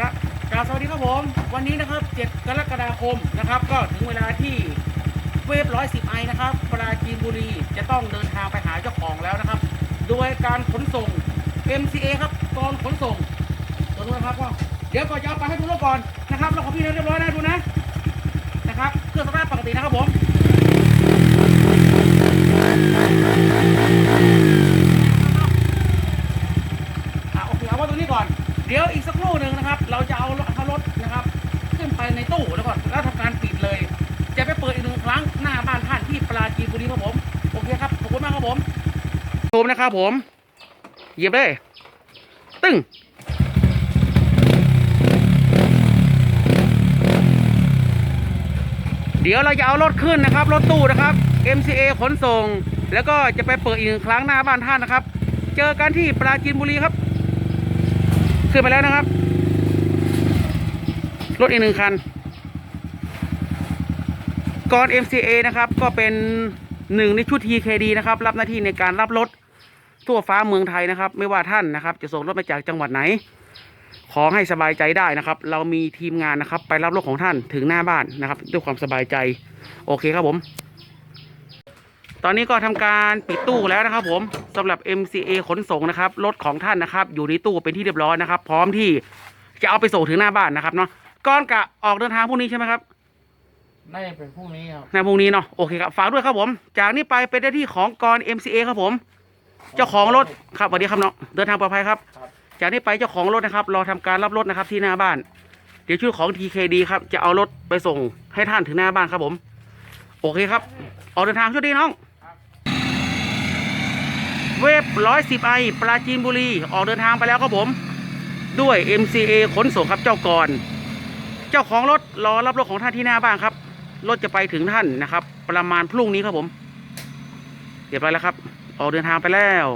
ครับกาสวัสดีครับผม วันนี้นะครับ 7 กรกฎาคมนะครับ ก็ถึงเวลาที่เวฟร้อยสิบไอนะครับปราจีนบุรีจะต้องเดินทางไปหาเจ้าของแล้วนะครับ โดยการขนส่ง MCA ครับกองขนส่งตัวนู้นนะครับก็เดี๋ยวก่อนจะเอาไปให้ดูรถก่อนนะครับแล้วของพี่เรียบร้อยนะดูนะนะครับเครื่องสตาร์ทปกตินะครับผม อะโอเคเอาไว้ตรงนี้ก่อน เดี๋ยวอีกสักครู่หนึ่งนะครับ เราจะเอารถเอารถนะครับ ขึ้นไปในตู้แล้วก่อนแล้วทำการปิดเลย จะไปเปิดอีกหนึ่งครั้งหน้าบ้านท่านที่ปราจีนบุรีครับผมโอเคครับขอบคุณมากครับผมซูมนะครับผมเหยียบเลยตึ้งเดี๋ยวเราจะเอารถขึ้นนะครับ รถตู้นะครับ MCA ขนส่ง แล้วก็จะไปเปิดอีกหนึ่งครั้งหน้าบ้านท่านนะครับ เจอกันที่ปราจีนบุรีครับ ขึ้นไปแล้วนะครับ รถอีกหนึ่งคันก่อน MCA นะครับ ก็เป็นหนึ่งในชุด TKD นะครับ รับหน้าที่ในการรับรถทั่วฟ้าเมืองไทยนะครับ ไม่ว่าท่านนะครับ จะส่งรถมาจากจังหวัดไหน ขอให้สบายใจได้นะครับ เรามีทีมงานนะครับ ไปรับรถของท่านถึงหน้าบ้านนะครับ ด้วยความสบายใจ โอเคครับผม ตอนนี้ก็ทำการปิดตู้แล้วนะครับ ผมสำหรับ MCA ขนส่งนะครับรถของท่านนะครับ อยู่ในตู้เป็นที่เรียบร้อยนะครับ พร้อมที่จะเอาไปส่งถึงหน้าบ้านนะครับเนาะก่อนกะออกเดินทางพรุ่งนี้ใช่ไหมครับน่าจะเป็นพรุ่งนี้ครับในพรุ่งนี้เนาะโอเคครับฝากด้วยครับผม จากนี้ไปเป็นหน้าที่ของกร MCA ครับผม เจ้าของรถครับสวัสดีครับเนาะเดินทางปลอดภัยครับครับจากนี้ไปเจ้าของรถนะครับรอทำการรับรถนะครับที่หน้าบ้าน เดี๋ยวชุดของ TKD ครับจะเอารถไปส่งให้ท่านถึงหน้าบ้านครับผม โอเคครับ ออกเดินทางโชคดีน้อง เวฟร้อยสิบไอปราจีนบุรี ออกเดินทางไปแล้วครับผม ด้วย MCA ขนส่งครับเจ้ากรเจ้าของรถรอรับรถของท่านที่หน้าบ้านครับ รถจะไปถึงท่านนะครับ ประมาณพรุ่งนี้ครับผม เรียบร้อยแล้วครับ ออกเดินทางไปแล้ว